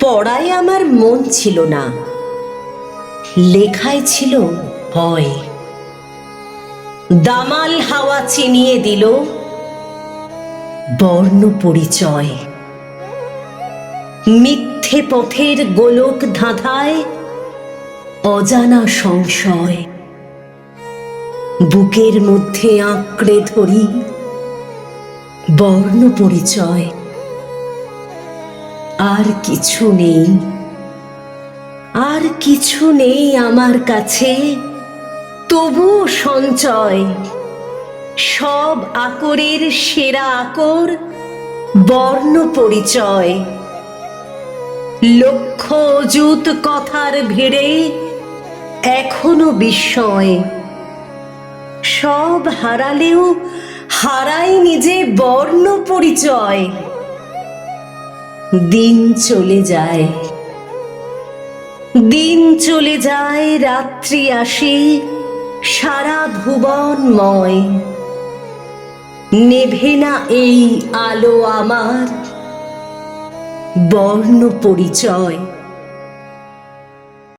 পড়ায় আমার মন ছিল না। লেখায় ছিল ভয়। দামাল হাওয়া চিনিয়ে দিল বর্ণ পরিচয়। মিথ্যে পথের গোলক ধাঁধায় অজানা সংশয়। বুকের মধ্যে আঁকড়ে ধরি বর্ণ পরিচয়। আর কিছু নেই। আর কিছু নেই আমার কাছে। তবুও সঞ্চয়। সব আকরের সেরা আকর বর্ণ পরিচয়। লক্ষ অযুত কথার ভিড়ে এখনও বিস্ময়। সব হারালেও হারাই নিজে বর্ণ পরিচয়। দিন চলে যায়। দিন চলে যায়, রাত্রি আসে, সারা ভুবনময়। নেভে না এই আলো আমার বর্ণ পরিচয়।